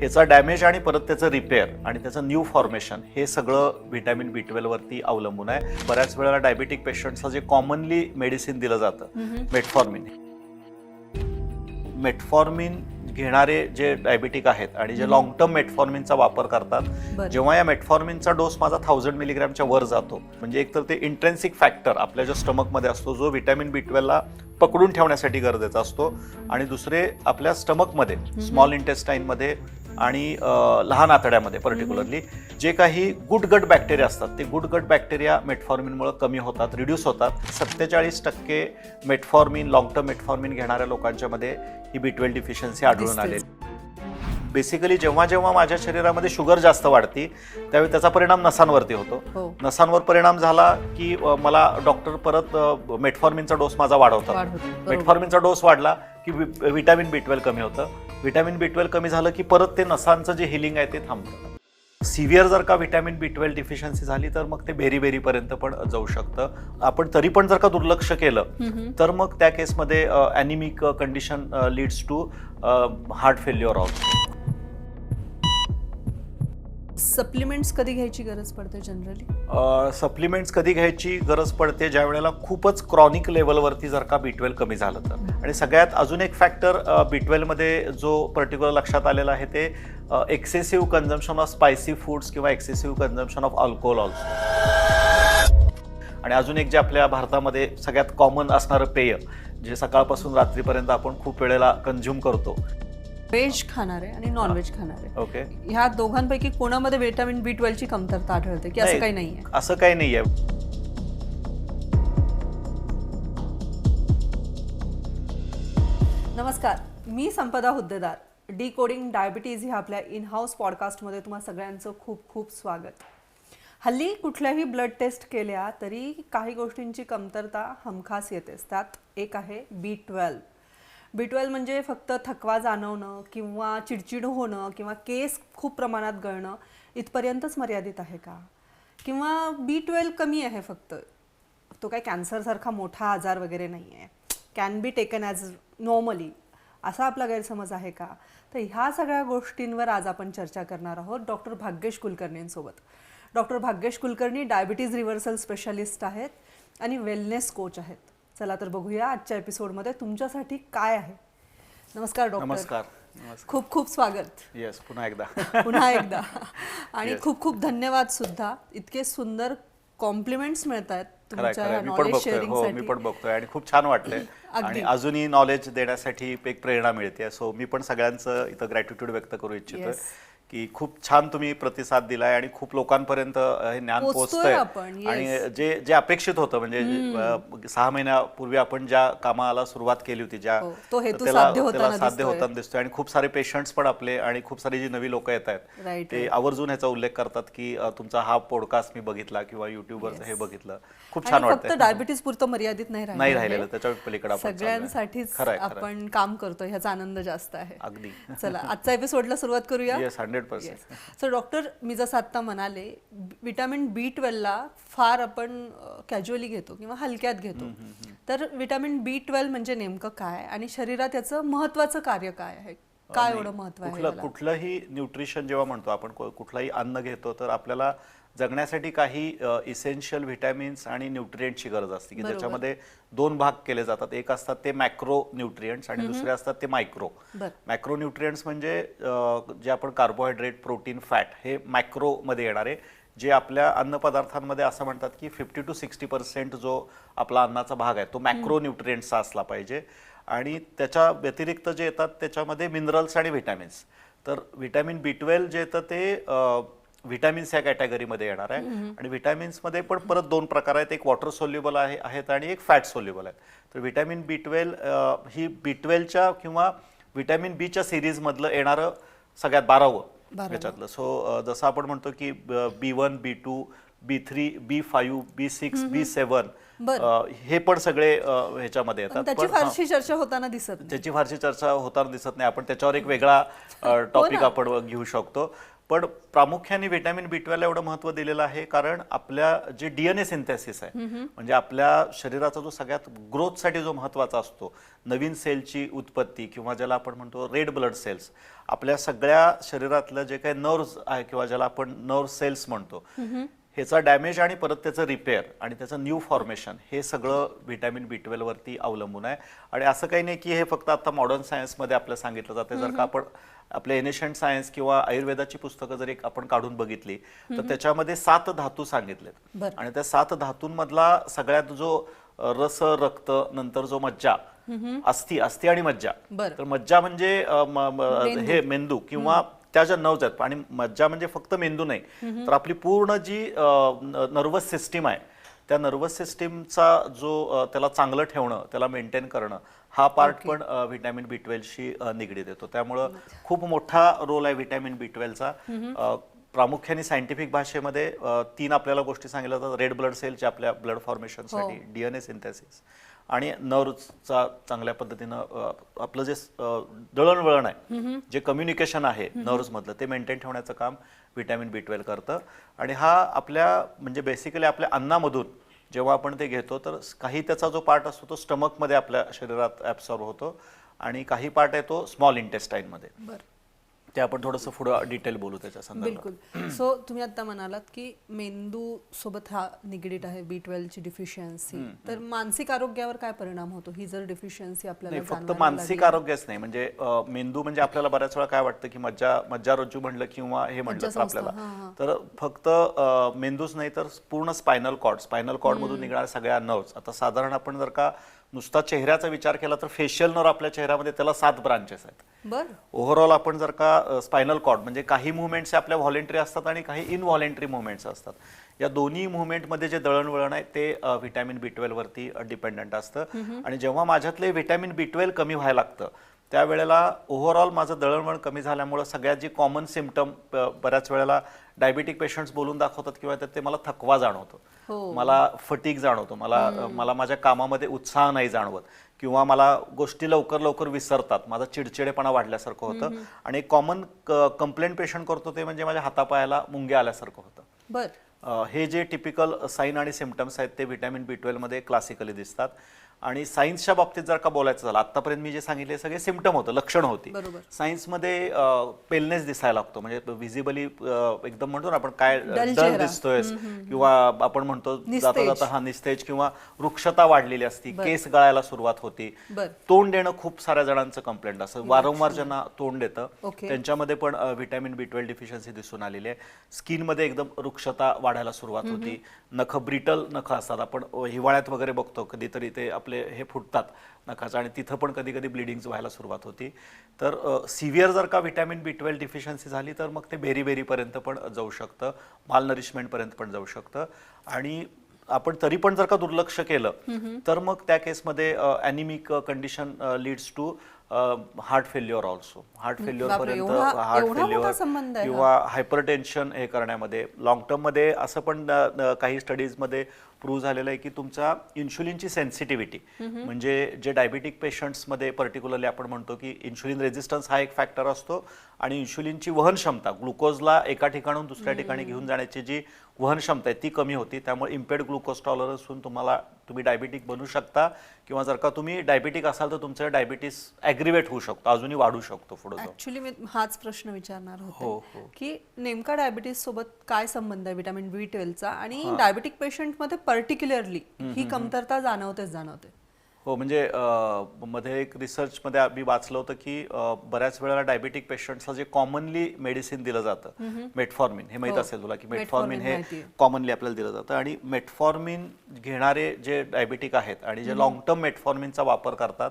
ह्याचा डॅमेज आणि परत त्याचं रिपेअर आणि त्याचं न्यू फॉर्मेशन हे सगळं व्हिटॅमिन बी वरती अवलंबून आहे. बऱ्याच वेळेला डायबेटिक पेशंट्सला जे कॉमनली मेडिसिन दिलं जातं मेटफॉर्मिन मेटफॉर्मिन घेणारे जे डायबेटिक आहेत आणि जे लॉंग टर्म मेटफॉर्मिनचा वापर करतात. जेव्हा या मेटफॉर्मिनचा डोस माझा थाउजंड मिलीग्रॅमच्या वर जातो. म्हणजे एकतर ते इंट्रेन्सिक फॅक्टर आपल्या ज्या स्टमकमध्ये असतो जो व्हिटॅमिन बी ट्वेल्वला पकडून ठेवण्यासाठी गरजेचा असतो. आणि दुसरे आपल्या स्टमकमध्ये स्मॉल इंटेस्टाईनमध्ये आणि लहान आतड्यामध्ये पर्टिक्युलरली जे काही गुड गट बॅक्टेरिया असतात ते गुड गट बॅक्टेरिया मेटफॉर्मिनमुळे कमी होतात रिड्यूस होतात. सत्तेचाळीस टक्के मेटफॉर्मिन लॉंग टर्म मेटफॉर्मिन घेणाऱ्या लोकांच्या मध्ये ही बी ट्वेल्व डिफिशियन्सी आढळून. आलेली. बेसिकली जेव्हा जेव्हा माझ्या शरीरामध्ये शुगर जास्त वाढती त्यावेळी त्याचा परिणाम नसांवरती होतो. हो. नसांवर परिणाम झाला की मला डॉक्टर परत मेटफॉर्मिनचा डोस माझा वाढवतात. मेटफॉर्मिनचा डोस वाढला की विटॅमिन बी ट्वेल्व कमी होतं. विटॅमिन बी ट्वेल्व कमी झालं की परत ते नसांचं जे हिलिंग आहे ते थांबतं. सिव्हिअर जर का विटॅमिन बी ट्वेल्व डिफिशियन्सी झाली तर मग ते बेरी बेरीपर्यंत पण जाऊ शकतं. आपण तरी पण जर का दुर्लक्ष केलं. तर मग त्या केसमध्ये anaemic condition leads to heart failure also supplements कधी घ्यायची गरज पडते जनरली? सप्लिमेंट्स कधी घ्यायची गरज पडते? ज्या वेळेला खूपच क्रॉनिक लेवलवरती जर का बी ट्वेल्व कमी झालं तर. आणि सगळ्यात अजून एक फॅक्टर बी ट्वेल्वमध्ये जो पर्टिक्युलर लक्षात आलेला आहे ते excessive consumption of spicy foods किंवा excessive consumption of alcohol also आणि अजून एक जे आपल्या भारतामध्ये सगळ्यात कॉमन असणारं पेय जे सकाळपासून रात्रीपर्यंत आपण खूप वेळेला कन्झ्युम करतो व्हेज खाणारे आणि नॉन व्हेज खाणारे. ओके ह्या दोघांपैकी कोणामध्ये व्हिटॅमिन बी ची कमतरता आढळते? की असं नाही. काही नाहीये? असं काही नाही आहे नमस्कार. मी Sampada Huddedar. Decoding diabetes ह्या आपल्या इन हाऊस पॉडकास्टमध्ये तुम्हा सगळ्यांचं खूप खूप स्वागत. हल्ली कुठल्याही ब्लड टेस्ट केल्या तरी काही गोष्टींची कमतरता हमखास येतेच. त्यात एक आहे बी ट्वेल्व बी ट्वेल्व म्हणजे फक्त थकवा जाणवणं किंवा चिडचिड होणं किंवा केस खूप प्रमाणात गळणं इथपर्यंतच मर्यादित आहे का? किंवा बी ट्वेल्व कमी आहे फक्त? तो काय कॅन्सरसारखा मोठा आजार वगैरे नाही आहे can be taken as normally असा आपला गैरसमज आहे का? तर ह्या सगळ्या गोष्टींवर आज आपण चर्चा करणार आहोत doctor Bhagyesh कुलकर्णींसोबत. Doctor Bhagyesh Kulkarni diabetes reversal specialist आहेत आणि वेलनेस कोच आहेत. चला तर बघूया आजच्या एपिसोडमध्ये तुमच्यासाठी काय आहे. नमस्कार डॉक्टर. नमस्कार. खूप खूप स्वागत. येस पुन्हा एकदा. पुन्हा एकदा. आणि. खूप खूप धन्यवाद सुद्धा. इतके सुंदर कॉम्प्लिमेंट्स मिळत आहेत मी पण बघतोय. हो पण बघतोय. आणि खूप छान वाटलंय. आणि अजूनही नॉलेज देण्यासाठी एक प्रेरणा मिळते सो मी पण सगळ्यांचं इथं ग्रॅटिट्यूड व्यक्त करू इच्छितोय. Yes. की खूप छान तुम्ही प्रतिसाद दिलाय आणि खूप लोकांपर्यंत हे ज्ञान पोहोचतंय. आणि जे जे अपेक्षित होतं म्हणजे सहा महिन्यापूर्वी आपण ज्या कामाला सुरुवात केली होती ज्या हो, तो हेतू त्याला- साध्य होताना त्याला साध्य दिसतोय. होताना दिसतोय आणि खूप सारे पेशंट्स पण आपले आणि खूप सारी जी नवी लोक येत आहेत ते आवर्जून ह्याचा उल्लेख करतात की तुमचा हा पॉडकास्ट मी बघितला किंवा युट्यूबवर हे बघितलं खूप छान वाटतंय डायबिटीज पुरतं मर्यादित नाही नाही आहे. राहिलेलं त्याच्या पलीकडे. सगळ्यांसाठीच. आपण काम करतोय ह्याचा आनंद जास्त आहे अगदी चला आजच्या एपिसोडला सुरुवात करूया हंड्रेड पर्सेंट सो डॉक्टर मी जसं आत्ता म्हणाले विटॅमिन बी ट्वेल्वला फार आपण कॅज्युअली घेतो किंवा हलक्यात घेतो. तर विटॅमिन बी ट्वेल्व म्हणजे नेमकं काय? आणि शरीरात याचं महत्वाचं कार्य काय आहे? काय एवढं महत्त्व आहे कुठलं? कुठलंही न्यूट्रिशन जेव्हा म्हणतो आपण कुठलंही अन्न घेतो तर आपल्याला जगण्यासाठी काही इसेन्शियल व्हिटॅमिन्स आणि न्यूट्रिएंटची गरज असते की. ज्याच्यामध्ये दोन भाग केले जातात. एक असतात ते मॅक्रो न्यूट्रिएंट्स आणि दुसरे असतात ते मायक्रो मॅक्रो न्यूट्रिएंट्स म्हणजे जे आपण कार्बोहायड्रेट प्रोटीन फॅट हे मॅक्रोमध्ये येणारे जे आपल्या अन्नपदार्थांमध्ये असं म्हणतात की फिफ्टी टू सिक्स्टी पर्सेंट जो आपला अन्नाचा भाग आहे तो मॅक्रो न्यूट्रिएंट्सचा असला पाहिजे. आणि त्याच्या व्यतिरिक्त जे येतात त्याच्यामध्ये मिनरल्स आणि व्हिटॅमिन्स तर व्हिटॅमिन बी ट्वेल्व जे येतं ते व्हिटॅमिन्स या कॅटेगरीमध्ये येणार आहे. आणि व्हिटॅमिन्समध्ये पण परत दोन प्रकार आहेत. एक वॉटर सोल्युबल आहे आहेत आणि एक फॅट सोल्युबल आहेत. तर व्हिटॅमिन बी ट्वेल्व ही बी ट्वेल्वच्या किंवा व्हिटॅमिन बीच्या सिरीजमधलं येणारं सगळ्यात बारावं. याच्यातलं. सो जसं आपण म्हणतो की B one B two B three B five B six B seven. हे पण सगळे ह्याच्यामध्ये येतात. त्याची हा, फारशी चर्चा होताना दिसत नाही. त्याची फारशी चर्चा होताना दिसत नाही. आपण त्याच्यावर एक वेगळा टॉपिक आपण घेऊ शकतो. पण प्रामुख्याने व्हिटॅमिन बी ट्वेल्व एवढं महत्त्व दिलेलं आहे कारण आपल्या जे डीएनए सिंथेसिस आहे म्हणजे आपल्या शरीराचा जो सगळ्यात ग्रोथसाठी जो महत्त्वाचा असतो नवीन सेलची उत्पत्ती किंवा ज्याला आपण म्हणतो रेड ब्लड सेल्स आपल्या सगळ्या शरीरातलं जे काही नर्व्स आहे किंवा ज्याला आपण नर्व सेल्स म्हणतो ह्याचा डॅमेज आणि परत त्याचं रिपेअर आणि त्याचं न्यू फॉर्मेशन हे सगळं व्हिटॅमिन बी ट्वेल्व वरती अवलंबून आहे. आणि असं काही नाही की हे फक्त आता मॉडर्न सायन्समध्ये आपल्याला सांगितलं जाते जर का आपण आपले एनिशंट सायन्स किंवा आयुर्वेदाची पुस्तकं जर एक आपण काढून बघितली तर त्याच्यामध्ये सात धातू सांगितलेत. आणि त्या सात धातूंमधला सगळ्यात जो रस रक्त नंतर जो मज्जा अस्थि अस्थि आणि मज्जा. तर मज्जा म्हणजे हे मेंदू किंवा त्या ज्या नर्व्ज आहेत आणि मज्जा म्हणजे फक्त मेंदू नाही. तर आपली पूर्ण जी नर्वस सिस्टीम आहे त्या नर्वस सिस्टीमचा जो त्याला चांगलं ठेवणं त्याला मेंटेन करणं हा पार्ट पण व्हिटॅमिन बी ट्वेल्वशी निगडीत येतो. त्यामुळं खूप मोठा रोल आहे व्हिटॅमिन बी ट्वेल्वचा. प्रामुख्याने सायंटिफिक भाषेमध्ये तीन आपल्याला गोष्टी सांगितल्या जातात. रेड ब्लड सेलच्या आपल्या ब्लड फॉर्मेशनसाठी डीएनए सिंथेसिस. आणि नर्व्हचा चांगल्या पद्धतीनं आपलं जे दळणवळण आहे जे कम्युनिकेशन आहे नर्व्स मधलं ते मेंटेन ठेवण्याचं काम व्हिटॅमिन बी ट्वेल्व करतं. आणि हा आपल्या म्हणजे बेसिकली आपल्या अन्नामधून जेव्हा आपण ते घेतो तर काही त्याचा जो पार्ट असतो तो स्टमकमध्ये आपल्या शरीरात ॲब्सॉर्ब होतो. आणि काही पार्ट आहे तो स्मॉल इंटेस्टाईनमध्ये बरं. ते आपण थोडंसं पुढं डिटेल बोलू त्याच्या संदर्भात. बिलकुल. सो तुम्ही आता म्हणालात की मेंदू सोबत हा निगडीत आहे बी ची डिफिशियन्सी तर मानसिक आरोग्यावर काय परिणाम होतो? ही जर डिफिशियन्सी आपल्याला नाही फक्त जाणवायला मानसिक लागली. आरोग्यच नाही. म्हणजे अ, मेंदू म्हणजे आपल्याला बऱ्याच वेळा काय वाटतं की मज्जा मज्जारज्जू म्हणलं किंवा हे म्हणलं तर मज्जासंस्था, आपल्याला. तर फक्त अ, मेंदूच नाही तर पूर्ण स्पायनल कॉर्ड स्पायनल कॉर्ड मधून निघणाऱ्या सगळ्या नर्व्स आता साधारण आपण जर का नुसता चेहऱ्याचा विचार केला तर फेशियल नर्व आपल्या चेहऱ्यामध्ये त्याला सात ब्रांचेस आहेत. बरं. ओव्हरऑल आपण जर का स्पायनल कॉर्ड म्हणजे काही मुवमेंट्स आपल्या व्हॉलेंटरी असतात आणि काही इनव्हॉलेंटरी मुवमेंट्स असतात. या दोन्ही मुवमेंटमध्ये जे दळणवळण आहे ते व्हिटॅमिन बी ट्वेल्व वरती डिपेंडंट असतं. आणि जेव्हा माझ्यातले व्हिटॅमिन बी ट्वेल्व कमी व्हायला लागतं त्यावेळेला ओव्हरऑल माझं दळणवळण कमी झाल्यामुळं सगळ्यात जी कॉमन सिमटम बऱ्याच वेळेला डायबिटिक पेशंट्स बोलून दाखवतात किंवा त्यात ते मला थकवा जाणवतो. मला फटीक जाणवतो. मला मला माझ्या कामामध्ये उत्साह नाही जाणवत. किंवा मला गोष्टी लवकर लवकर विसरतात. माझा चिडचिडेपणा वाढल्यासारखं होतं. आणि कॉमन कंप्लेंट पेशंट करतो ते म्हणजे माझ्या हातापायाला मुंग्या आल्यासारखं होतं. बरं. हे जे टिपिकल साईन आणि सिमटम्स आहेत ते व्हिटॅमिन बी ट्वेल्वमध्ये क्लासिकली दिसतात. आणि सायन्सच्या बाबतीत जर का बोलायचं झालं आतापर्यंत मी जे सांगितले सगळे सिमटम होतं लक्षण होती. सायन्समध्ये पेलनेस दिसायला लागतो. म्हणजे व्हिजिबली एकदम म्हणतो ना आपण काय डल. दिसतोय किंवा आपण म्हणतो जाता. जाता हा निस्तेज किंवा वृक्षता वाढलेली असती केस गळायला सुरुवात होती. तोंड देणं खूप साऱ्या जणांचं कंप्लेंट असतं. वारंवार ज्यांना तोंड देतं. त्यांच्यामध्ये पण व्हिटॅमिन बी ट्वेल्व डिफिशियन्सी दिसून आलेली आहे. स्किनमध्ये एकदम वृक्षता वाढायला सुरुवात होती. नख ब्रिटल नख असतात. आपण हिवाळ्यात वगैरे बघतो कधीतरी ते आपले हे फुटतात नखाचं. आणि तिथं पण कधी कधी ब्लिडिंग व्हायला सुरुवात होती. तर सिव्हिअर जर का व्हिटॅमिन बी ट्वेल्व डिफिशियन्सी झाली तर मग ते बेरी बेरीपर्यंत पण जाऊ शकतं. माल नरिशमेंटपर्यंत पण जाऊ शकतं. आणि आपण तरी पण जर का दुर्लक्ष केलं तर मग त्या केसमध्ये anaemic condition leads to heart failure also heart failure पर्यंत हार्ट फेल्युअर? किंवा हायपरटेन्शन हे करण्यामध्ये. लॉंग टर्ममध्ये असं पण काही स्टडीजमध्ये प्रूव्ह झालेलं आहे की तुमच्या इन्शुलिनची सेन्सिटिव्हिटी म्हणजे जे डायबिटिक पेशंट्समध्ये पर्टिक्युलरली आपण म्हणतो की इन्शुलिन रेजिस्टन्स हा एक फॅक्टर असतो आणि इन्शुलिनची वहन क्षमता ग्लुकोजला एका ठिकाणून दुसऱ्या ठिकाणी घेऊन जाण्याची जी वहन क्षमता आहे ती कमी होती. त्यामुळे इम्पेड ग्लुकोज टॉलरन्स होऊन तुम्हाला तुम्ही डायबिटिक बनू शकता किंवा जर का तुम्ही डायबिटिक असाल तर तुमचं डायबिटीस ॲग्रिवेट होऊ शकतो अजूनही वाढू शकतो पुढे ऍक्च्युली मी हाच प्रश्न विचारणार हो, होते हो. की नेमका डायबिटीस सोबत काय संबंध आहे? विटामिन बी ट्वेल्वचा आणि डायबिटिक पेशंटमध्ये पर्टिक्युलरली ही कमतरता जाणवतेच जाणवते. हो म्हणजे मध्ये एक रिसर्चमध्ये मी वाचलं होतं की बऱ्याच वेळेला डायबिटिक पेशंट्सला जे कॉमनली मेडिसिन दिलं जातं मेटफॉर्मिन हे माहीत हो. असेल तुला की मेटफॉर्मिन हे. कॉमनली आपल्याला दिलं जातं. आणि मेटफॉर्मिन घेणारे जे डायबिटिक आहेत आणि जे लॉंग टर्म मेटफॉर्मिनचा वापर करतात.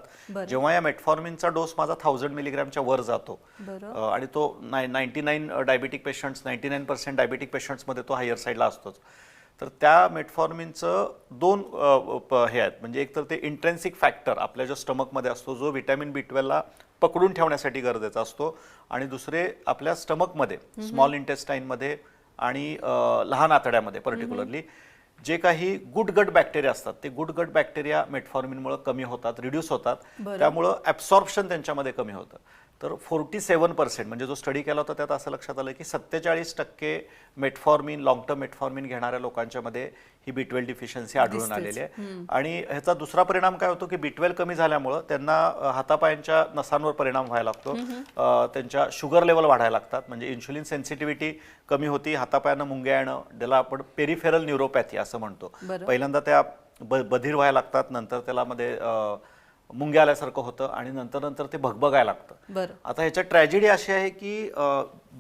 जेव्हा या मेटफॉर्मिनचा डोस माझा थाउजंड मिलीग्रॅमच्या वर जातो. आणि तो ninety nine diabetic patients ninety nine percent diabetic पेशंट्समध्ये तो हायर साईडला असतोच. तर त्या मेटफॉर्मिनचं दोन हे आहेत. म्हणजे एक तर ते इंट्रेन्सिक फॅक्टर आपल्या ज्या स्टमकमध्ये असतो जो व्हिटॅमिन बी ट्वेल्वला पकडून ठेवण्यासाठी गरजेचा असतो. आणि दुसरे आपल्या स्टमकमध्ये स्मॉल इंटेस्टाईनमध्ये आणि लहान आतड्यामध्ये पर्टिक्युलरली जे काही गुड गट बॅक्टेरिया असतात ते गुड गट बॅक्टेरिया मेटफॉर्मिनमुळे कमी होतात रिड्यूस होतात. त्यामुळं ॲब्सॉर्प्शन त्यांच्यामध्ये कमी होतं. तर फोर्टी सेवन पर्सेंट म्हणजे जो स्टडी केला होता त्यात असं लक्षात आलं की सत्तेचाळीस टक्के मेटफॉर्मिन लॉंग टर्म मेटफॉर्मिन घेणाऱ्या लोकांच्या मध्ये ही बी ट्वेल्व डिफिशियन्सी आढळून आलेली आहे. आणि ह्याचा दुसरा परिणाम काय होतो की बी ट्वेल्व कमी झाल्यामुळं त्यांना हातापायांच्या नसांवर परिणाम व्हायला लागतो. त्यांच्या शुगर लेवल वाढायला लागतात. म्हणजे इन्शुलिन सेन्सिटिव्हिटी कमी होती हातापायानं मुंग्या येणं ज्याला आपण पेरिफेरल न्यूरोपॅथी असं म्हणतो. पहिल्यांदा त्या बधीर व्हायला लागतात नंतर त्याला मध्ये मुंग्या आल्यासारखं होतं आणि नंतर नंतर ते भगभगायला लागतं. बरं. आता ह्याच्यात ट्रॅजेडी अशी आहे की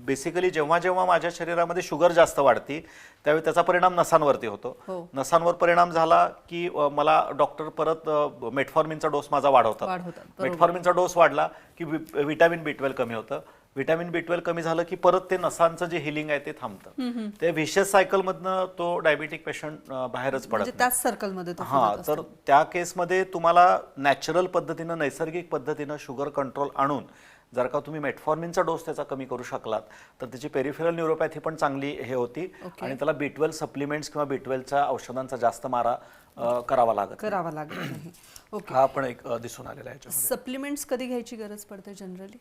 बेसिकली जेव्हा जेव्हा माझ्या शरीरामध्ये शुगर जास्त वाढती त्यावेळी त्याचा परिणाम नसांवरती होतो. हो. नसांवर परिणाम झाला की मला डॉक्टर परत मेटफॉर्मिनचा डोस माझा वाढवतात. मेटफॉर्मिनचा डोस वाढला की विटॅमिन बी ट्वेल्व कमी होतं. विटॅमिन बी ट्वेल्व कमी झालं की परत ते नसांचं जे हिलिंग आहे ते थांबतं ते विशेष सायकलमधनं तो डायबिटिक पेशंट बाहेरच पडत म्हणजे नाही. त्याच सर्कलमध्ये हा. तर त्या केसमध्ये तुम्हाला नॅचरल पद्धतीनं नैसर्गिक पद्धतीनं शुगर कंट्रोल आणून जर का तुम्ही मेटफॉर्मिनचा डोस त्याचा कमी करू शकलात तर त्याची पेरिफेरल न्यूरोपॅथी पण चांगली हे होती. आणि त्याला बी ट्वेल्व सप्लिमेंट्स किंवा बी ट्वेल्वच्या औषधांचा जास्त मारा करावा लागत. करावा लागत नाही ओके हा पण एक अ, दिसून आलेला आहे याच्यामध्ये. सप्लिमेंट्स कधी घ्यायची गरज पडते जनरली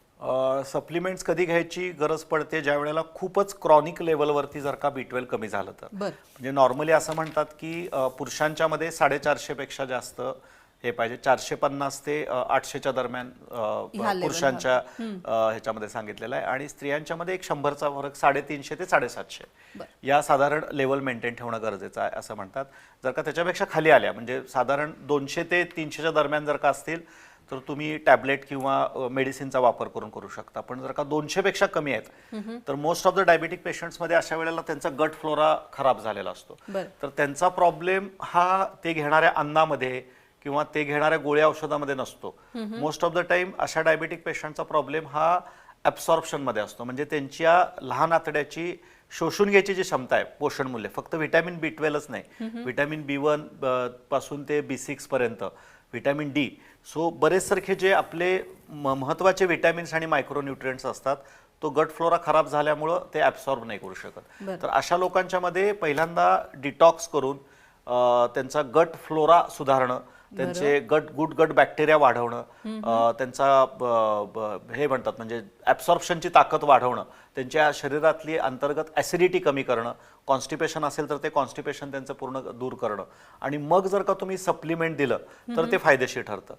सप्लिमेंट्स कधी घ्यायची गरज पडते? ज्या वेळेला खूपच क्रॉनिक लेवलवरती जर का बी ट्वेल्व कमी झालं तर. बर. म्हणजे नॉर्मली असं म्हणतात की अ, पुरुषांच्या मध्ये साडेचारशे पेक्षा जास्त हे पाहिजे. चारशे पन्नास ते आठशेच्या दरम्यान पुरुषांच्या ह्याच्यामध्ये सांगितलेलं आहे. आणि स्त्रियांच्या मध्ये एक शंभरचा फरक साडेतीनशे ते साडेसातशे. या साधारण लेवल मेंटेन ठेवणं गरजेचं आहे असं म्हणतात. जर का त्याच्यापेक्षा खाली आल्या म्हणजे साधारण दोनशे ते तीनशेच्या दरम्यान जर का असतील तर तुम्ही टॅबलेट किंवा मेडिसिनचा वापर करून करू शकता. पण जर का दोनशे पेक्षा कमी आहेत तर मोस्ट ऑफ द डायबिटिक पेशंट्समध्ये अशा वेळेला त्यांचा गट फ्लोरा खराब झालेला असतो. तर त्यांचा प्रॉब्लेम हा ते घेणाऱ्या अन्नामध्ये किंवा ते घेणाऱ्या गोळ्या औषधामध्ये नसतो. मोस्ट ऑफ द टाइम अशा डायबेटिक पेशंटचा प्रॉब्लेम हा ऍब्सॉर्प्शनमध्ये असतो. म्हणजे त्यांच्या लहान आतड्याची शोषून घ्यायची जी क्षमता आहे पोषण मूल्य. फक्त व्हिटॅमिन बी ट्वेल्वच नाही. व्हिटॅमिन बी वनपासून ते बी सिक्स पर्यंत व्हिटॅमिन डी सो बरेचसारखे जे आपले म- महत्त्वाचे व्हिटॅमिन्स आणि मायक्रोन्युट्रियंट्स असतात तो गट फ्लोरा खराब झाल्यामुळं ते ऍब्सॉर्ब नाही करू शकत. तर अशा लोकांच्या मध्ये पहिल्यांदा डिटॉक्स करून त्यांचा गट फ्लोरा सुधारणं त्यांचे गट गुड गट बॅक्टेरिया वाढवणं त्यांचा हे म्हणतात म्हणजे ऍब्सॉर्प्शनची ताकद वाढवणं त्यांच्या शरीरातली अंतर्गत ऍसिडिटी कमी करणं कॉन्स्टिपेशन असेल तर ते कॉन्स्टिपेशन त्यांचं पूर्ण दूर करणं. आणि मग जर का तुम्ही सप्लिमेंट दिलं तर ते फायदेशीर ठरतं.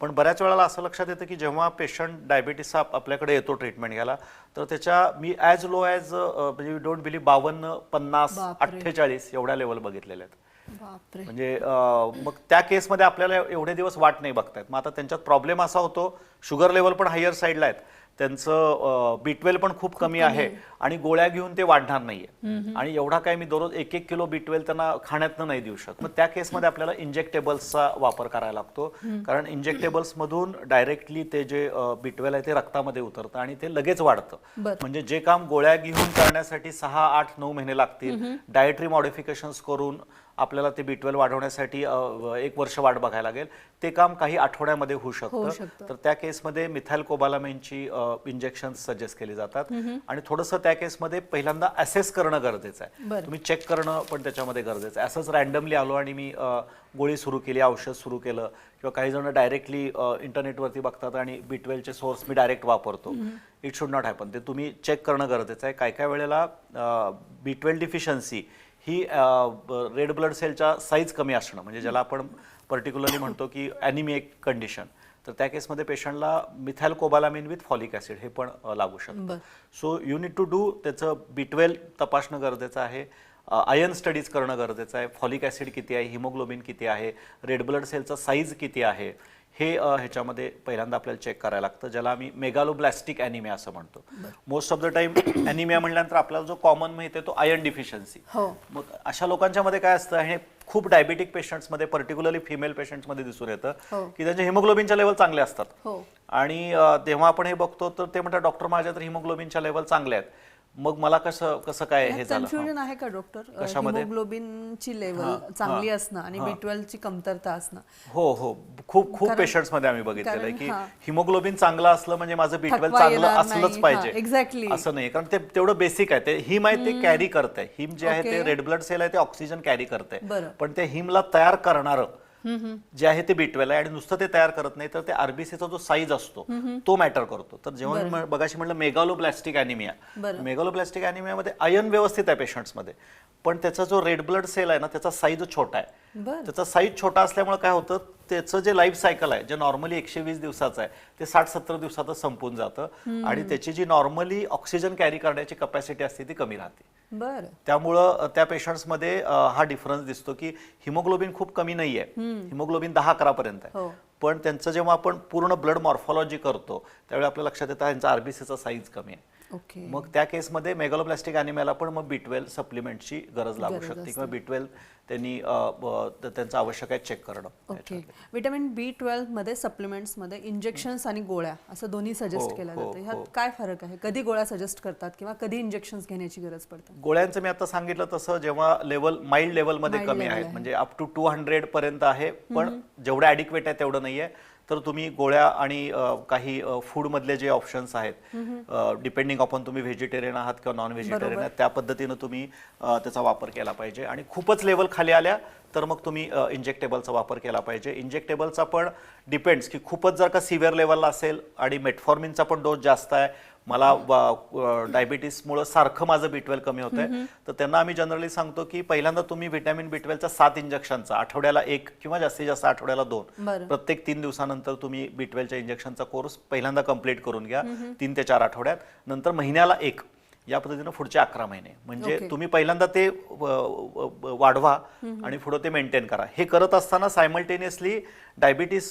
पण बऱ्याच वेळेला असं लक्षात येतं की जेव्हा पेशंट डायबिटीसचा आपल्याकडे येतो ट्रीटमेंट घ्यायला तर त्याच्या मी ॲज लो ॲज म्हणजे डोंट बिलीव्ह बावन्न पन्नास. अठ्ठेचाळीस एवढ्या लेवल बघितलेल्या आहेत. बापरे. म्हणजे अं, मग त्या केसमध्ये आपल्याला एवढे दिवस वाट नाही बघतायत. मग आता त्यांच्यात प्रॉब्लेम असा होतो शुगर लेवल पण हायर साईडला आहेत. त्यांचं बी ट्वेल्व पण खूप कमी आहे आणि गोळ्या घेऊन ते वाढणार नाहीये. आणि एवढा काय मी दररोज एक एक किलो बी ट्वेल्व त्यांना खाण्यातनं नाही देऊ शकत. मग त्या केसमध्ये आपल्याला इंजेक्टेबल्सचा वापर करायला लागतो. कारण इंजेक्टेबल्स मधून डायरेक्टली ते जे बी ट्वेल्व आहे ते रक्तामध्ये उतरतं आणि ते लगेच वाढतं. बर. म्हणजे जे काम गोळ्या घेऊन करण्यासाठी सहा आठ नऊ महिने लागतील. डायटरी मॉडिफिकेशन्स करून आपल्याला ते बी ट्वेल्व वाढवण्यासाठी एक वर्ष वाट बघायला लागेल. ते काम काही आठवड्यामध्ये होऊ शकतं. तर त्या केसमध्ये मिथाईल कोबालामेनची इंजेक्शन सजेस्ट केली जातात. आणि थोडंसं त्या केसमध्ये पहिल्यांदा असेस करणं गरजेचं आहे. तुम्ही चेक करणं पण त्याच्यामध्ये गरजेचं आहे. असंच रॅन्डमली आलो आणि मी गोळी सुरू केली औषध सुरू केलं किंवा काही जण डायरेक्टली इंटरनेटवरती बघतात आणि बी ट्वेल्वचे सोर्स मी डायरेक्ट वापरतो. इट शुड नॉट हॅपन ते तुम्ही चेक करणं गरजेचं आहे. काय काय वेळेला बी ट्वेल्व डिफिशियन्सी ही रेड ब्लड सेलच्या साईज कमी असणं म्हणजे ज्याला आपण पर्टिक्युलरली म्हणतो की ॲनिमिक कंडिशन तर त्या केसमध्ये पेशंटला methylcobalamin with folic acid हे पण लागू शकतं. So you need to do त्याचं बी ट्वेल्व तपासणं गरजेचं आहे. आयर्न स्टडीज करणं गरजेचं आहे. फॉलिक ॲसिड किती आहे? हिमोग्लोबिन किती आहे? रेड ब्लड सेलचा साईज किती आहे? हे ह्याच्यामध्ये पहिल्यांदा आपल्याला चेक करायला लागतं ज्याला आम्ही मेगालोब्लॅस्टिक ॲनिमिया असं म्हणतो. Most of the time anaemia म्हटल्यानंतर आपल्याला जो कॉमन माहिती आहे तो आयर्न डिफिशियन्सी हो. मग अशा लोकांच्या मध्ये काय असतं हे खूप डायबिटिक पेशंट्समध्ये पर्टिक्युलरली फिमेल पेशंट्समध्ये दिसून येतं हो. की त्यांचे हिमोग्लोबिनच्या लेवल चांगले असतात. हो. आणि तेव्हा आपण हे बघतो तर ते म्हणतात डॉक्टर माझ्या तर हिमोग्लोबिनच्या लेवल चांगल्या आहेत. मग मला कसं कसं काय हे झालं? कन्फ्युजन आहे का डॉक्टर कशामध्ये? हिमोग्लोबिनची लेवल चांगली असणं आणि बी ची कमतरता असणं. हो हो. खूप खूप पेशंट्समध्ये आम्ही बघितलेलं आहे कारण, की हा. हिमोग्लोबिन चांगलं असलं म्हणजे माझं बी ट्वेल्व चांगलं येणार असलंच नाही. पाहिजे. हा, exactly. असं नाही कारण ते तेवढं बेसिक आहे. ते हिम आहे ते कॅरी करते हिम जे आहे ते Okay. रेड ब्लड सेल आहे ते ऑक्सिजन कॅरी करते बरं. पण ते हिमला तयार करणारं जे आहे ते बी ट्वेल्व आहे आणि नुसतं ते तयार करत नाही तर ते आरबीसीचा जो साईज असतो तो मॅटर करतो. तर जेव्हा मी बघाशी म्हटलं मेगालोब्लास्टिक अॅनिमिया बरं. मेगालोब्लास्टिक अॅनिमियामध्ये आयन व्यवस्थित आहे पेशंट्समध्ये पण त्याचा जो रेड ब्लड सेल आहे ना त्याचा साईज छोटा आहे. त्याचा साईज छोटा असल्यामुळे काय होतं त्याचं जे लाईफ सायकल आहे जे नॉर्मली एकशे वीस दिवसाचं आहे ते साठ सत्तर दिवसातच संपून जातं. आणि त्याची जी नॉर्मली ऑक्सिजन कॅरी करण्याची कपॅसिटी असते ती कमी राहते. बरं. त्यामुळं त्या पेशंट्समध्ये हा डिफरन्स दिसतो की हिमोग्लोबिन खूप कमी नाही आहे. हिमोग्लोबिन दहा अकरा पर्यंत आहे. हो. पण त्यांचं जेव्हा आपण पूर्ण ब्लड मॉर्फॉलॉजी करतो त्यावेळी आपल्या लक्षात येतं त्यांचा आरबीसीचा साईज कमी आहे. ओके. मग त्या केसमध्ये मेगालोप्लास्टिक अॅनिमेला पण मग बी ट्वेल्व सप्लिमेंटची गरज लागू गरज शकते. किंवा बी ट्वेल्व त्यांनी अ, ब- त- त्यांचं आवश्यक आहे चेक करणं ओके. विटॅमिन बी ट्वेल्वमध्ये सप्लिमेंट्समध्ये इंजेक्शन्स आणि गोळ्या असं दोन्ही सजेस्ट हो, केलं हो, जातं. हो. ह्यात काय फरक आहे? कधी गोळ्या सजेस्ट करतात किंवा कधी इंजेक्शन्स घेण्याची गरज पडते? गोळ्यांचं मी आता सांगितलं तसं जेव्हा लेवल माइल्ड लेवलमध्ये Mild कमी level आहेत आहे. म्हणजे अप टू टू हंड्रेड पर्यंत आहे पण जेवढं ॲडिक्वेट आहे तेवढं नाहीये. तर तुम्ही गोळ्या आणि काही फूड मधले जे ऑप्शन्स आहेत डिपेंडिंग अपॉन तुम्ही व्हेजिटेरियन आहात किंवा नॉन व्हेजिटेरियन आहात त्या पद्धतीनं तुम्ही त्याचा वापर केला पाहिजे. आणि खूपच लेवल खाली आल्या तर मग तुम्ही इंजेक्टेबलचा वापर केला पाहिजे. इंजेक्टेबलचा पण डिपेंड्स की खूपच जर का सिव्हिअर लेवलला असेल आणि मेटफॉर्मिनचा पण डोस जास्त आहे मला डायबिटीसमुळं सारखं माझं बी ट्वेल्व कमी होत आहे तर त्यांना आम्ही जनरली सांगतो की पहिल्यांदा तुम्ही व्हिटॅमिन बी ट्वेल्वचा सात इंजेक्शनचा आठवड्याला एक किंवा जास्तीत जास्त आठवड्याला दोन. प्रत्येक तीन दिवसानंतर तुम्ही बी ट्वेल्वच्या इंजेक्शनचा कोर्स पहिल्यांदा कंप्लीट करून घ्या. तीन ते चार आठवड्यात. नंतर महिन्याला एक. या पद्धतीनं पुढचे अकरा महिने. म्हणजे Okay. तुम्ही पहिल्यांदा ते वाढवा आणि पुढे ते मेंटेन करा. हे करत असताना सायमल्टेनियसली डायबिटीस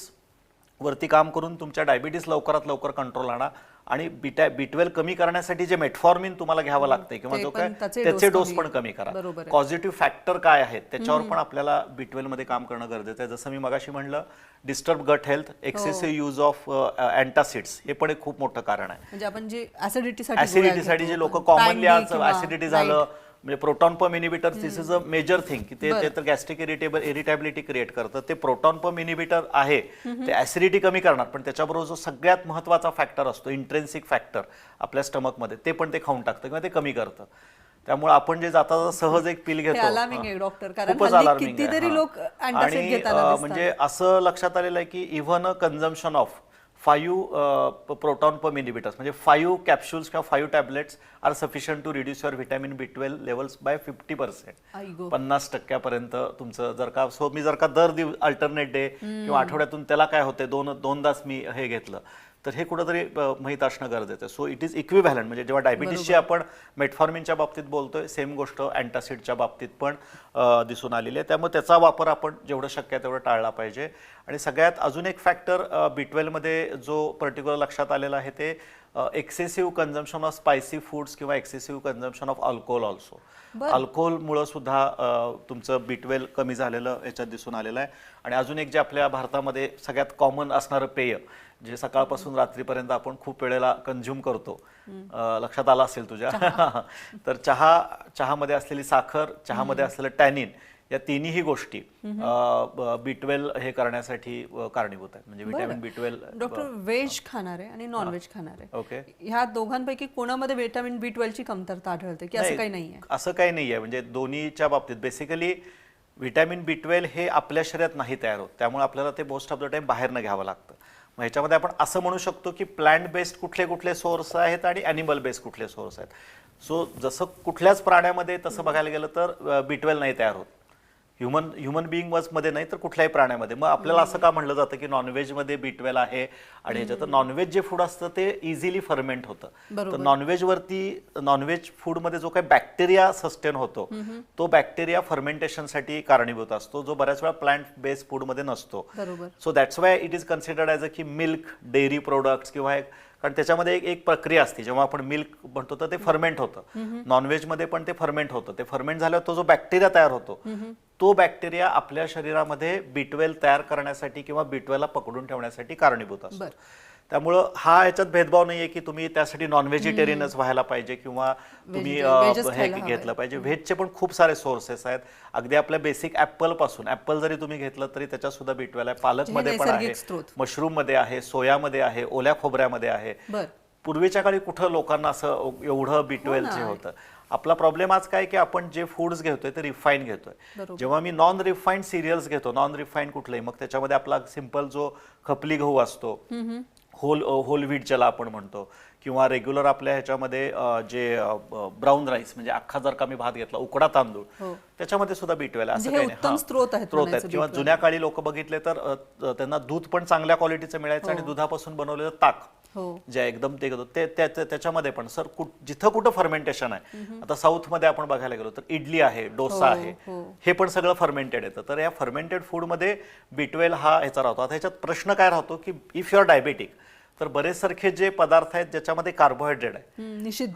वरती काम करून तुमच्या डायबिटीस लवकरात लवकर कंट्रोल आणा. आणि बीटा बी ट्वेल्व कमी करण्यासाठी जे मेटफॉर्मिन तुम्हाला घ्यावं लागतंय किंवा जो काय त्याचे डोस पण कमी करा. पॉझिटिव्ह फॅक्टर काय आहेत त्याच्यावर पण आपल्याला बी ट्वेल्वमध्ये काम करणं गरजेचं आहे. जसं मी मगाशी म्हणलं disturb gut health excessive use of antacids हे पण एक खूप मोठं कारण आहे. म्हणजे आपण जे ऍसिडिटीसाठी ऍसिडिटीसाठी जे लोक कॉमनली आज ऍसिडिटी झालं म्हणजे proton pump inhibitor this is a major thing की ते ते तर गॅस्ट्रिक इरिटेबल इरिटॅबिलिटी क्रिएट करतं. ते प्रोटॉन पम इनिबिटर आहे. ते ऍसिडिटी कमी करणार पण त्याच्याबरोबर जो सगळ्यात महत्त्वाचा फॅक्टर असतो इंट्रेन्सिक फॅक्टर आपल्या स्टमकमध्ये ते पण ते खाऊन टाकतं किंवा ते कमी करतं. त्यामुळे आपण जे जाता जाता सहज एक पिल घेतो. अलार्मिंग आहे डॉक्टर कारण खूपच आहे, कितीतरी. लोक आणि. म्हणजे असं लक्षात आलेलं आहे की even consumption of five proton pump inhibitors म्हणजे फाईव्ह कॅप्सूल्स किंवा five tablets are sufficient to reduce your vitamin B twelve levels by fifty percent. पन्नास टक्क्यापर्यंत तुमचं जर का सो मी जर का दर दिव अल्टरनेट डे किंवा आठवड्यातून त्याला काय होते दोन दोनदाच मी हे घेतलं. तर हे कुठंतरी माहीत असणं गरजेचं आहे. सो इट इज इक्विव्हॅलंट म्हणजे जेव्हा डायबिटीसची आपण मेटफॉर्मिनच्या बाबतीत बोलतोय सेम गोष्ट अँटासिडच्या बाबतीत पण दिसून आलेली आहे. त्यामुळे त्याचा वापर आपण जेवढं शक्य आहे तेवढं टाळला पाहिजे. आणि सगळ्यात अजून एक फॅक्टर बी ट्वेल्वमध्ये जो पर्टिक्युलर लक्षात आलेला आहे ते excessive consumption of spicy foods किंवा excessive consumption of alcohol also अल्कोहोलमुळं सुद्धा तुमचं बी ट्वेल्व कमी झालेलं याच्यात दिसून आलेलं आहे. आणि अजून एक जे आपल्या भारतामध्ये सगळ्यात कॉमन असणारं पेय जे सकाळपासून रात्रीपर्यंत आपण खूप वेळेला कंझ्युम करतो. लक्षात आलं असेल तुझ्या? तर चहा चहामध्ये असलेली साखर चहामध्ये असलेलं टॅनिन या तिन्ही गोष्टी बी ट्वेल्व हे करण्यासाठी कारणीभूत आहेत. म्हणजे vitamin B twelve doctor veg खाणारे आणि नॉन व्हेज खाणारे. ओके. ह्या दोघांपैकी कोणामध्ये विटॅमिन बी ची कमतरता आढळते? की असं काही नाहीये? असं काही नाही आहे म्हणजे दोन्हीच्या बाबतीत. बेसिकली व्हिटॅमिन बी ट्वेल्व हे आपल्या शरीरात नाही तयार होत. त्यामुळे आपल्याला ते मोस्ट ऑफ द टाइम बाहेरनं घ्यावं लागतं. मग ह्याच्यामध्ये आपण असं म्हणू शकतो की प्लांट बेस्ड कुठले कुठले सोर्स आहेत आणि ॲनिमल बेस्ड कुठले सोर्स आहेत. सो जसं कुठल्याच प्राण्यामध्ये तसं बघायला गेलं तर बी ट्वेल्व नाही तयार होत. ह्युमन ह्युमन बिईंगमध्ये नाही तर कुठल्याही प्राण्यामध्ये. मग आपल्याला असं का म्हणलं जातं की नॉनव्हेजमध्ये बी ट्वेल्व आहे? आणि ह्याच्यात नॉनव्हेज जे फूड असतं ते इझिली फर्मेंट होतं. तर नॉनव्हेज वरती नॉनव्हेज फूडमध्ये जो काही बॅक्टेरिया सस्टेन होतो तो बॅक्टेरिया फर्मेंटेशनसाठी कारणीभूत असतो जो बऱ्याच वेळा प्लांट बेस्ड फूडमध्ये नसतो. So that's why it is considered as a key milk dairy products किंवा एक कारण त्याच्यामध्ये एक एक प्रक्रिया असते. जेव्हा आपण मिल्क म्हणतो तर ते फर्मेंट होतं. नॉनव्हेजमध्ये पण ते फर्मेंट होतं. ते फर्मेंट झाल्यावर तो जो बॅक्टेरिया तयार होतो तो बॅक्टेरिया आपल्या शरीरामध्ये बी तयार करण्यासाठी किंवा बी ला पकडून ठेवण्यासाठी कारणीभूत असतो. त्यामुळं हा ह्याच्यात भेदभाव नाहीये की तुम्ही त्यासाठी नॉन व्हेजिटेरियनच व्हायला पाहिजे किंवा तुम्ही अ, हे. घेतलं पाहिजे. व्हेजचे पण खूप सारे सोर्सेस आहेत. अगदी आपल्या बेसिक ऍपलपासून. ऍपल जरी तुम्ही घेतलं तरी त्याच्यात सुद्धा बी ट्वेल्व आहे. पालकमध्ये पण आहे. नैसर्गिक स्रोत. मशरूममध्ये आहे सोयामध्ये आहे ओल्या खोबऱ्यामध्ये आहे. बर. पूर्वीच्या काळी कुठं लोकांना असं एवढं बी हो जे होतं? आपला प्रॉब्लेम आज काय की आपण जे फूड्स घेतोय ते रिफाईन घेतोय. बरोबर. जेव्हा मी नॉन रिफाईंड सिरियल्स घेतो नॉन रिफाईंड कुठलंही मग त्याच्यामध्ये आपला सिंपल जो खपली गहू असतो होल होल व्हीट ज्याला आपण म्हणतो. किंवा रेग्युलर आपल्या ह्याच्यामध्ये जे ब्राऊन राईस म्हणजे अख्खा जर का मी भात घेतला उकडा तांदूळ हो. त्याच्यामध्ये सुद्धा बी ट्वेल्व असं म्हणजे हे काही नाही हा, स्रोत आहेत किंवा B12. जुन्या काळी लोक बघितले तर त्यांना दूध पण चांगल्या क्वालिटीचं मिळायचं आणि दुधापासून बनवलेलं ताक हो. जे एकदम ते त्याच्यामध्ये पण सर कुठ जिथं कुठं फर्मेंटेशन आहे. आता साऊथमध्ये आपण बघायला गेलो तर इडली आहे डोसा हो, आहे हो. हे पण सगळं फर्मेंटेड येतं. तर या फर्मेंटेड फूडमध्ये बी ट्वेल्व हा ह्याचा राहतो. आता ह्याच्यात प्रश्न काय राहतो की इफ यू आर डायबेटिक तर बरेच सारखे जे पदार्थ आहेत ज्याच्यामध्ये कार्बोहायड्रेट आहे.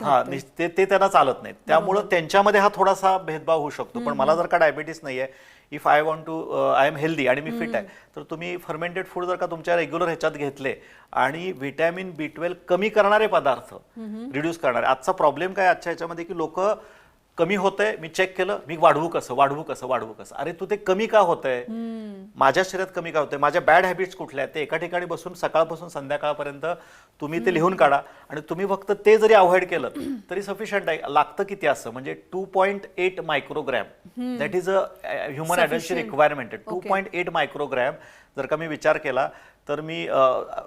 हा ते ते त्यांना चालत नाही त्यामुळं त्यांच्यामध्ये हा थोडासा भेदभाव होऊ शकतो. पण मला जर का डायबिटीस नाहीये if I want to I am healthy आणि मी फिट आहे तर तुम्ही फर्मेंटेड फूड जर का तुमच्या रेग्युलर ह्याच्यात घेतले आणि व्हिटॅमिन बी ट्वेल्व कमी करणारे पदार्थ रिड्यूस करणारे आजचा प्रॉब्लेम काय आजच्या ह्याच्यामध्ये की लोक कमी होतंय मी चेक केलं मी वाढवू कसं वाढवू कसं वाढवू कसं? अरे तू ते कमी का होतंय? माझ्या शरीरात कमी का होतंय? माझ्या बॅड हॅबिट्स कुठल्या आहेत? ते एका ठिकाणी बसून सकाळपासून संध्याकाळपर्यंत तुम्ही ते लिहून काढा. आणि तुम्ही फक्त ते जरी अवॉइड केलं तरी सफिशियंट आहे. लागतं किती असं? म्हणजे two point eight microgram that is a human ॲडल्टची. Requirement आहे. टू. पॉईंट एट मायक्रोग्रॅम जर का मी विचार केला तर मी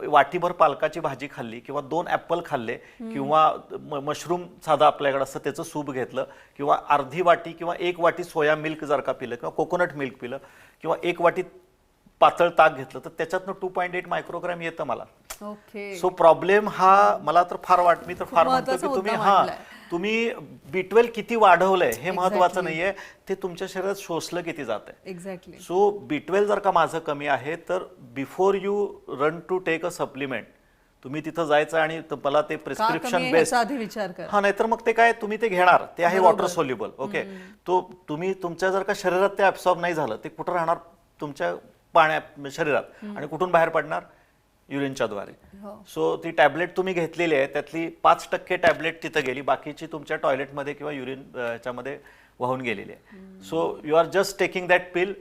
वाटीभर पालकाची भाजी खाल्ली किंवा दोन ॲपल खाल्ले किंवा मशरूम साधा आपल्याकडे असतं त्याचं सूप घेतलं किंवा अर्धी वाटी किंवा एक वाटी सोया मिल्क जर का पिलं किंवा कोकोनट मिल्क पिलं किंवा एक वाटी पातळ ताक घेतलं तर त्याच्यातनं टू पॉईंट एट मायक्रोग्रॅम येतं मला. ओके सो प्रॉब्लेम हा मला तर फार वाट मी तर फार म्हणतो की तुम्ही हा. तुम्ही बी ट्वेल्व किती वाढवलंय हे महत्वाचं. नाहीये. ते तुमच्या शरीरात शोषलं किती जात आहे एक्झॅक्टली सो बी ट्वेल्व जर का माझं कमी आहे तर before you run to take a supplement तुम्ही तिथं जायचं आणि मला ते प्रिस्क्रिप्शन बेस्ट आधी विचार कर. हा नाहीतर मग ते काय तुम्ही ते घेणार. ते आहे. वॉटर सोल्युबल ओके तो तुम्ही तुमच्या जर का शरीरात ते ऍब्सॉर्ब नाही झालं ते कुठं राहणार? तुमच्या पाण्यात शरीरात आणि कुठून बाहेर पडणार? युरिनच्या द्वारे हो. सो ती टॅबलेट तुम्ही घेतलेली आहे त्यातली पाच टक्के टॅबलेट तिथं गेली बाकीची तुमच्या टॉयलेटमध्ये किंवा युरिन ह्याच्यामध्ये वाहून गेलेली आहे. So you are just taking that pill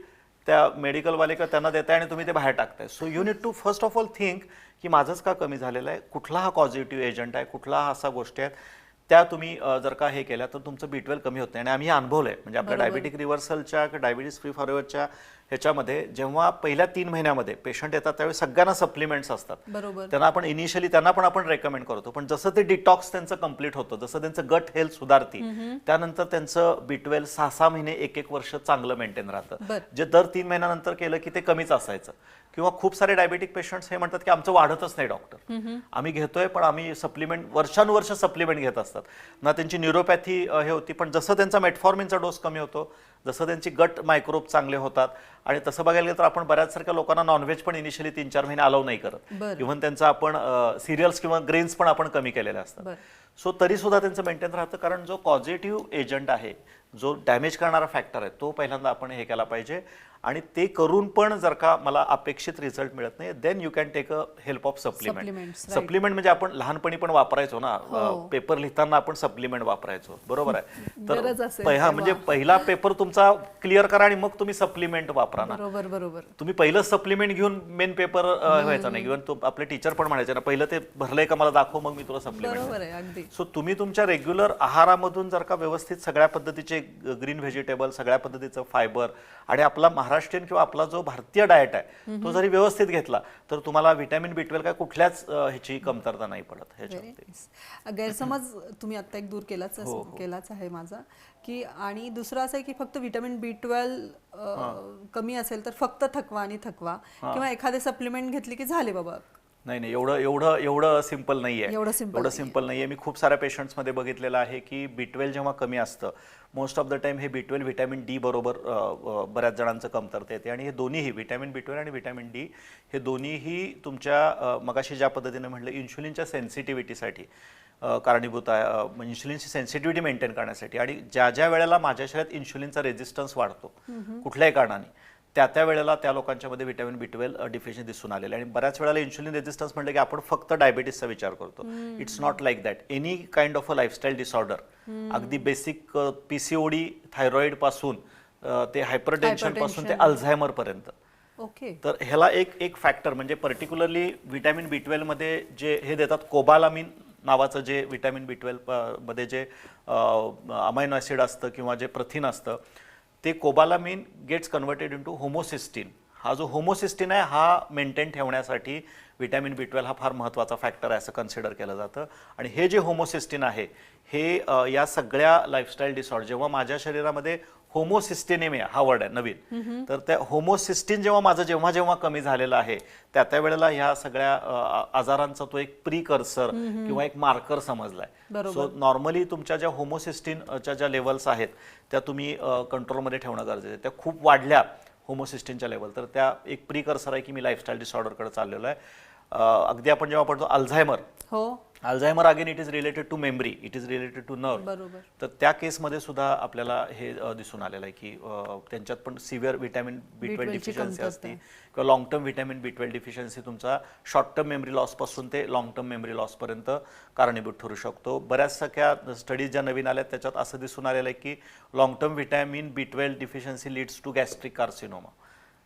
त्या मेडिकलवाले का त्यांना देताय आणि तुम्ही ते बाहेर टाकताय. So you need to first of all think की माझंच का कमी झालेलं आहे? कुठला हा पॉझिटिव्ह एजंट आहे? कुठला हा असा गोष्टी आहेत? त्या तुम्ही जर का हे केल्या तर तुमचं बी ट्वेल्व कमी होत आणि आम्ही हे अनुभवलंय. म्हणजे आपल्या. डायबेटिक रिव्हर्सलच्या डायबिटीस फ्री फॉरवर्डच्या ह्याच्यामध्ये जेव्हा पहिल्या तीन महिन्यामध्ये पेशंट येतात त्यावेळी सगळ्यांना सप्लिमेंट्स असतात. बरोबर. त्यांना आपण इनिशियली त्यांना पण आपण रेकमेंड करतो. पण जसं ते डिटॉक्स त्यांचं कंप्लीट होतं जसं त्यांचं गट हेल्थ सुधारती त्यानंतर त्यांचं बी ट्वेल्व सहा सहा महिने एक एक वर्ष चांगलं मेंटेन राहतं. जे दर तीन महिन्यानंतर केलं की ते कमीच असायचं. किंवा खूप सारे डायबेटिक पेशंट्स हे म्हणतात की आमचं वाढतच नाही डॉक्टर आम्ही घेतोय पण आम्ही सप्लिमेंट वर्षानुवर्ष सप्लिमेंट घेत असतात. ना त्यांची न्यूरोपॅथी हे होती पण जसं त्यांचा मेटफॉर्मिनचा डोस कमी होतो जसं त्यांची गट मायक्रोब चांगले होतात. आणि तसं बघायला गेलं तर आपण बऱ्याच सारख्या लोकांना नॉनव्हेज पण इनिशियली तीन चार महिने अलाव नाही करत. इव्हन त्यांचं आपण सिरियल्स किंवा ग्रेन्स पण आपण कमी केलेले असतात. सो तरी सुद्धा त्यांचं मेंटेन राहतं. कारण जो पॉझिटिव्ह एजंट आहे जो डॅमेज करणारा फॅक्टर आहे तो पहिल्यांदा आपण हे केला पाहिजे. आणि ते करून पण जर का मला अपेक्षित रिझल्ट मिळत नाही then you can take a help of supplement. Supplement म्हणजे आपण लहानपणी पण वापरायचो ना हो. पेपर लिहिताना आपण सप्लिमेंट वापरायचो. बरोबर आहे? पहि- हा. म्हणजे पहिला पेपर तुमचा क्लिअर करा आणि मग तुम्ही सप्लिमेंट वापरा ना. बरोबर बरोबर. तुम्ही पहिलं सप्लिमेंट घेऊन मेन पेपर व्हायचा नाही. इव्हन तो आपले टीचर पण म्हणायचे ना पहिलं ते भरलंय का मला दाखव मग मी तुला सप्लिमेंट सो तुम्ही तुमच्या रेग्युलर आहारामधून जर का व्यवस्थित सगळ्या पद्धतीचे ग्रीन व्हेजिटेबल सगळ्या पद्धतीचं फायबर आणि आपला महाराष्ट्रीयन किंवा आपला जो भारतीय डाएट आहे तो जरी व्यवस्थित घेतला तर तुम्हाला व्हिटॅमिन बी ट्वेल्व काय कुठल्याच ह्याची कमतरता नाही पडत ह्याच्यामध्ये. गैरसमज तुम्ही आता एक दूर केलाच हो, अस- केलाच आहे माझा की आणि दुसरं असं आहे की फक्त व्हिटॅमिन बी ट्वेल्व कमी असेल तर फक्त थकवा आणि थकवा किंवा एखादे सप्लिमेंट घेतली की झाले बाबा नाही नाही एवढं एवढं एवढं सिंपल नाहीये. एवढं simple एवढं नाहीये. सिंपल नाहीये. मी खूप साऱ्या पेशंट्समध्ये बघितलेलं आहे की बी ट्वेल्व जेव्हा कमी असतं मोस्ट ऑफ द टाइम हे बी ट्वेल्व व्हिटॅमिन डी बरोबर बऱ्याच जणांचं कमतरता येते आणि हे दोन्हीही व्हिटॅमिन बी ट्वेल्व आणि व्हिटॅमिन डी हे दोन्हीही तुमच्या मगाशी ज्या पद्धतीने म्हटलं इन्शुलिनच्या सेन्सिटिव्हिटीसाठी कारणीभूत आहे इन्शुलिनची सेन्सिटिव्हिटी मेंटेन करण्यासाठी. आणि ज्या ज्या वेळेला माझ्या शरीरात इन्शुलिनचा रेजिस्टन्स वाढतो कुठल्याही कारणाने त्या त्या वेळेला त्या लोकांच्यामध्ये व्हिटॅमिन बी ट्वेल्व डिफिशियन्सी दिसून आलेलं आणि बऱ्याच वेळेला इन्शुलिन रेजिस्टन्स म्हटलं की आपण फक्त डायबिटीसचा विचार करतो. It's not like that any kind of a lifestyle disorder अगदी बेसिक पीसीओडी थायरॉइडपासून ते हायपरटेन्शनपासून ते. अल्झायमर पर्यंत. ओके तर ह्याला एक एक फॅक्टर म्हणजे पर्टिक्युलरली व्हिटॅमिन बी ट्वेल्वमध्ये जे हे देतात कोबालामिन नावाचं जे विटॅमिन बी ट्वेल्वमध्ये जे अमायनो ॲसिड असतं किंवा जे प्रथिन असतं ते cobalamin gets converted into homocysteine हा जो होमोसिस्टीन आहे हा मेंटेन ठेवण्यासाठी व्हिटॅमिन बी ट्वेल्व हा फार महत्त्वाचा फॅक्टर आहे असं कन्सिडर केलं जातं. आणि हे जे होमोसिस्टीन आहे हे या सगळ्या लाईफस्टाईल डिसऑर्डर जेव्हा माझ्या शरीरामध्ये होमोसिस्टेनेमिया हा वर्ड आहे नवीन. तर त्या होमोसिस्टीन जेव्हा माझं जेव्हा जेव्हा कमी झालेलं आहे त्या त्या वेळेला ह्या सगळ्या आजारांचा तो एक प्रिकर्सर किंवा एक मार्कर समजलाय. सो नॉर्मली तुमच्या ज्या होमोसिस्टीनच्या ज्या लेवल्स आहेत त्या तुम्ही कंट्रोलमध्ये ठेवणं गरजेचं आहे. त्या खूप वाढल्या होमोसिस्टीनच्या लेवल तर त्या एक प्रिकर्सर आहे की मी लाईफस्टाईल डिसऑर्डरकडे चाललेलो आहे. अगदी आपण जेव्हा पडतो अल्झायमर. हो. Alzheimer again it is related to memory it is related to nerve तर त्या केसमध्ये सुद्धा आपल्याला हे दिसून आलेलं आहे की त्यांच्यात पण severe vitamin B twelve B12 ची डिफिशियन्सी असते. किंवा long term vitamin B twelve deficiency तुमचा शॉर्ट टर्म मेमरी लॉसपासून ते लॉंग टर्म मेमरी लॉसपर्यंत कारणीभूत ठरू शकतो. बऱ्याच सगळ्या स्टडीज ज्या नवीन आल्या त्याच्यात असं दिसून आलेलं आहे की long term vitamin B twelve deficiency leads to gastric carcinoma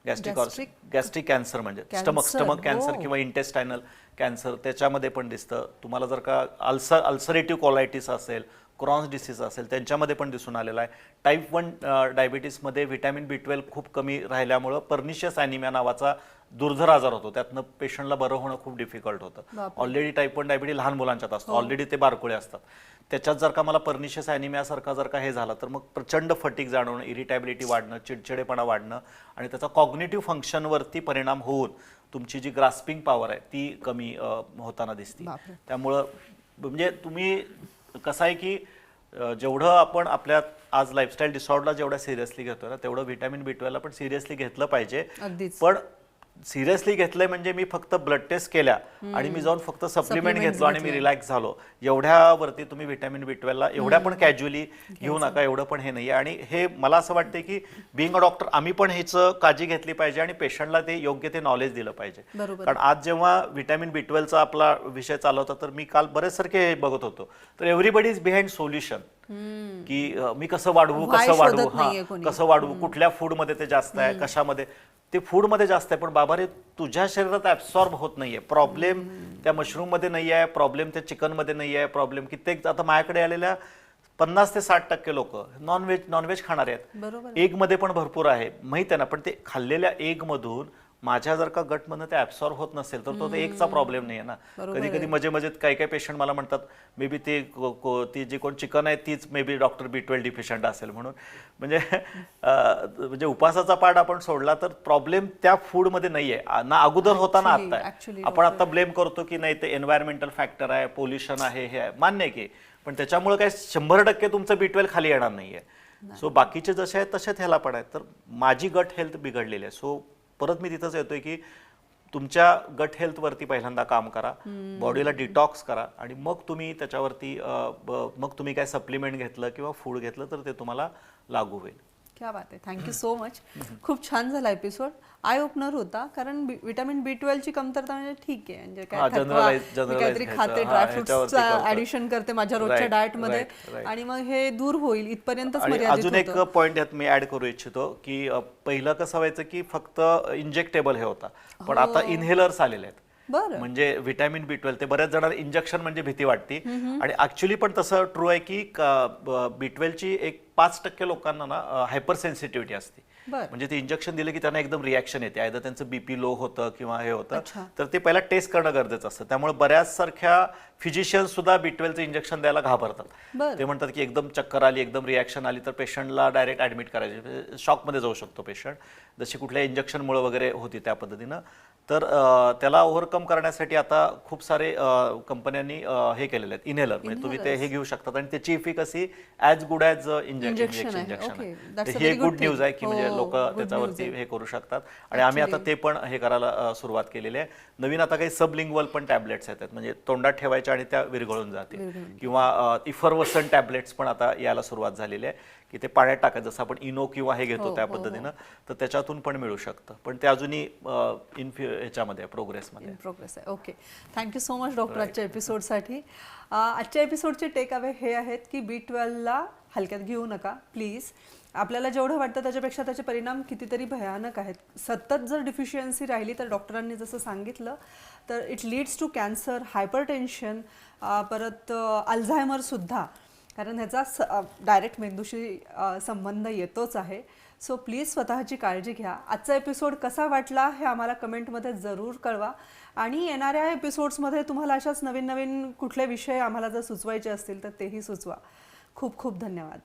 gastric gastric cancer म्हणजे स्टमक स्टमक कॅन्सर हो. किंवा इंटेस्टायनल कॅन्सर त्याच्यामध्ये पण दिसतं. तुम्हाला जर का अल्सर अल्सरेटिव्ह कोलायटिस असेल क्रॉन्स डिसीज असेल त्यांच्यामध्ये पण दिसून आलेला आहे. टाईप वन डायबिटीसमध्ये व्हिटॅमिन बी ट्वेल्व खूप कमी राहिल्यामुळं पर्निशियस ॲनिमिया नावाचा दुर्धर आजार होतो. त्यातनं पेशंटला बरं होणं खूप डिफिकल्ट होतं. ऑलरेडी टाईप वन डायबिटीस लहान मुलांच्यात असतो. ऑलरेडी ते बारकुळे असतात. त्याच्यात जर का मला पर्निशियस ॲनिमियासारखा जर का हे झालं तर मग प्रचंड फटीक जाणवणं इरिटॅबिलिटी वाढणं चिडचिडेपणा वाढणं आणि त्याचा कॉग्नेटिव्ह फंक्शनवरती परिणाम होऊन तुमची जी ग्रास्पिंग पॉवर आहे ती कमी होताना दिसते. त्यामुळं म्हणजे तुम्ही कसं आहे की जेवढं आपण आपल्या आज लाईफस्टाईल डिसऑर्डरला जेवढं सिरियसली घेतो ना तेवढं व्हिटॅमिन बी ट्वेल्वला पण सिरियसली घेतलं पाहिजे. पण सिरियसली घेतलंय म्हणजे मी फक्त ब्लड टेस्ट केल्या आणि मी जाऊन फक्त सप्लिमेंट घेतलो. आणि मी. रिलॅक्स झालो. एवढ्यावरती तुम्ही व्हिटॅमिन बी ट्वेल्वला एवढ्या पण कॅज्युअली घेऊ नका एवढं पण हे नाही आणि हे मला असं वाटतं की बिंग अ डॉक्टर आम्ही पण ह्याचं काळजी घेतली पाहिजे आणि पेशंटला ते योग्य ते नॉलेज दिलं पाहिजे. कारण आज जेव्हा व्हिटॅमिन बी ट्वेल्वचा आपला विषय चालू होता तर मी काल बरेच सारखे बघत होतो. तर एव्हरीबडी इज बिहाइंड सोल्युशन की मी कसं वाढवू कसं वाढवू? हा. कसं वाढवू? कुठल्या फूडमध्ये ते जास्त आहे कशामध्ये? ते फूडमध्ये जास्त आहे पण बाबा रे तुझ्या शरीरात ऍब्सॉर्ब होत नाहीये. प्रॉब्लेम त्या मशरूममध्ये नाही आहे प्रॉब्लेम त्या चिकनमध्ये नाही आहे प्रॉब्लेम कित्येक आता माझ्याकडे आलेल्या पन्नास ते साठ टक्के लोक नॉनव्हेज नॉनव्हेज खाणारे आहेत. बरोबर एगमध्ये पण भरपूर आहे माहीत आहे ना पण ते खाल्लेल्या एगमधून माझ्या जर का गटमधनं ते ऍब्सॉर्ब होत नसेल तर तो तर एकचा प्रॉब्लेम नाही आहे ना कधी कधी मजे मजेत काही काही पेशंट मला म्हणतात मे बी ते ती जी कोण चिकन आहे तीच maybe doctor B twelve deficient असेल म्हणून. म्हणजे म्हणजे उपासाचा पाठ आपण सोडला तर प्रॉब्लेम त्या फूडमध्ये नाही आहे ना अगोदर होता ना Actually- आता actually, आहे आपण आता ब्लेम करतो की नाही ते एन्व्हायरमेंटल फॅक्टर आहे पोल्युशन आहे हे आहे. मान्य आहे की. पण त्याच्यामुळे काय शंभर टक्के तुमचं बी ट्वेल्व खाली येणार नाहीये. सो बाकीचे जसे आहेत तसेच ह्याला पण आहेत. तर माझी गट हेल्थ बिघडलेली आहे. सो परत मी तिथंच येतोय की तुमच्या गट हेल्थवरती पहिल्यांदा काम करा बॉडीला डिटॉक्स करा आणि मग तुम्ही त्याच्यावरती मग तुम्ही काय सप्लिमेंट घेतलं किंवा फूड घेतलं तर ते तुम्हाला लागू होईल. क्या बात आहे थँक्यू सो मच खूप छान झाला एपिसोड आय ओपनर होता कारण विटॅमिन बी ची कमतरता म्हणजे ठीक आहे म्हणजे काय काहीतरी. खाते ड्रायफ्रुट्स ह्याच्यावरती करतो. ऍडिशन करते माझ्या रोजच्या डाएटमध्ये. आणि मग हे दूर होईल इथपर्यंतच मर्यादित अजून एक. पॉईंट यात मी ऍड करू इच्छितो की पहिलं कसं व्हायचं की फक्त इंजेक्टेबल हे होता पण हो. आता इनहेलर्स आलेले आहेत बरं म्हणजे व्हिटॅमिन बी ट्वेल्व ते बऱ्याच जणांना इंजेक्शन म्हणजे भीती वाटते आणि ऍक्च्युली पण तसं ट्रू आहे की बी ट्वेल्वची एक पाच टक्के लोकांना ना हायपर सेन्सिटिव्हिटी असते. म्हणजे ते इंजेक्शन दिलं की त्यांना एकदम रिॲक्शन येते. आयदर त्यांचं बीपी लो होतं किंवा हे होतं. तर ते पहिला टेस्ट करणं गरजेचं असतं. त्यामुळे बऱ्याच सारख्या फिजिशियन्स सुद्धा बी ट्वेल्वचं इंजेक्शन द्यायला घाबरतात. बरं. ते म्हणतात की एकदम चक्कर आली एकदम रिॲक्शन आली तर पेशंटला डायरेक्ट ॲडमिट करायचे. शॉकमध्ये जाऊ शकतो पेशंट जशी कुठल्या इंजेक्शनमुळे वगैरे होती त्या पद्धतीनं. तर त्याला ओव्हरकम करण्यासाठी आता खूप सारे कंपन्यांनी हे केलेले आहेत. इनहेलर म्हणजे तुम्ही ते हे घेऊ शकतात आणि त्याची efficacy as good as. Injection a हे गुड न्यूज. आहे की म्हणजे हो, लोक त्याच्यावरती. हे करू शकतात. आणि आम्ही आता ते पण हे करायला सुरुवात केलेली आहे. नवीन आता काही सबलिंगवल पण टॅबलेट्स येतात. म्हणजे तोंडात ठेवायच्या आणि त्या विरघळून जातील. किंवा इफरवसन टॅबलेट्स पण आता यायला सुरुवात झालेली आहे. की ते पाण्यात टाकायचं. जसं आपण इनो किंवा हे घेतो हो, त्या हो, हो. पद्धतीनं तर त्याच्यातून पण मिळू शकतं. पण ते अजूनही इन ह्याच्यामध्ये प्रोग्रेसमध्ये. प्रोग्रेस आहे. Okay thank you so much doctor आजच्या एपिसोडसाठी आजच्या एपिसोडचे टेक अवे हे आहेत की बी ट्वेल्वला हलक्यात घेऊ नका प्लीज आपल्याला जेवढं वाटतं त्याच्यापेक्षा त्याचे परिणाम कितीतरी भयानक आहेत. सतत जर डिफिशियन्सी राहिली तर डॉक्टरांनी जसं सांगितलं तर it leads to cancer hypertension परत अल्झायमरसुद्धा कारण ह्याचा स डायरेक्ट मेंदूशी संबंध येतोच आहे. सो प्लीज स्वतःची काळजी घ्या. आजचा एपिसोड कसा वाटला हे आम्हाला कमेंटमध्ये जरूर कळवा. आणि येणाऱ्या एपिसोड्समध्ये तुम्हाला अशाच नवीन नवीन कुठले विषय आम्हाला जर सुचवायचे असतील तर तेही सुचवा. खूप खूप धन्यवाद.